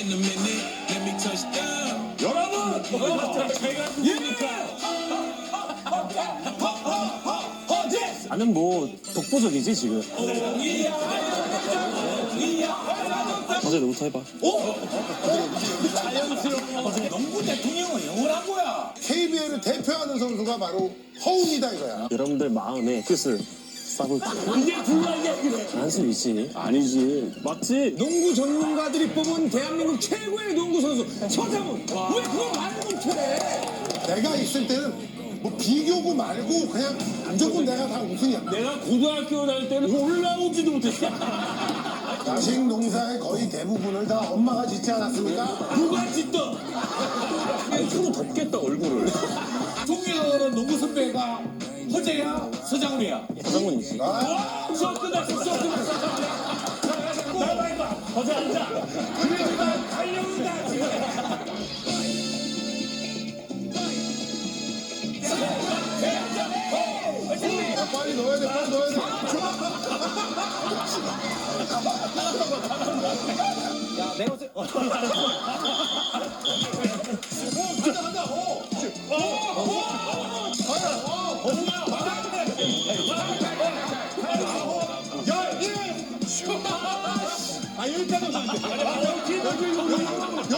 in a minute. Let me touch down. 여러분! 제가 누구니까? 나는 뭐 독보적이지 지금. 어제 너부터 해봐. 농구 대통령은 영원한 거야. KBL을 대표하는 선수가 바로 허웅이다 이거야. 여러분들 마음에 뜻을 싸볼 때. 이게 불가이야 그래. 한수 있지. 아니지. 맞지? 농구 전문가들이 뽑은 대한민국 최고의 농구 선수 서장훈. 왜 그걸 말을 못해? 내가 있을 때는 뭐 비교고 말고 그냥 무조건 내가 다 우승이야. 내가 고등학교 다닐 때는 올라오지도 못했어. 자식 농사의 거의 대부분을 다 엄마가 짓지 않았습니까? 누가 짓던? 서로 덮겠다 얼굴을. 동료는 농구 선배가 허재야, 서장훈이야. 서장훈이지. 아, 수업 끝났어, 수업 끝났어. 나와 해봐. 허재 앉아. 그래, 우리가 달려온다, 지금. 야, 빨리 넣어야 돼, 빨리 넣어야 돼. 아, 여기까지. 아, 여기, 여기.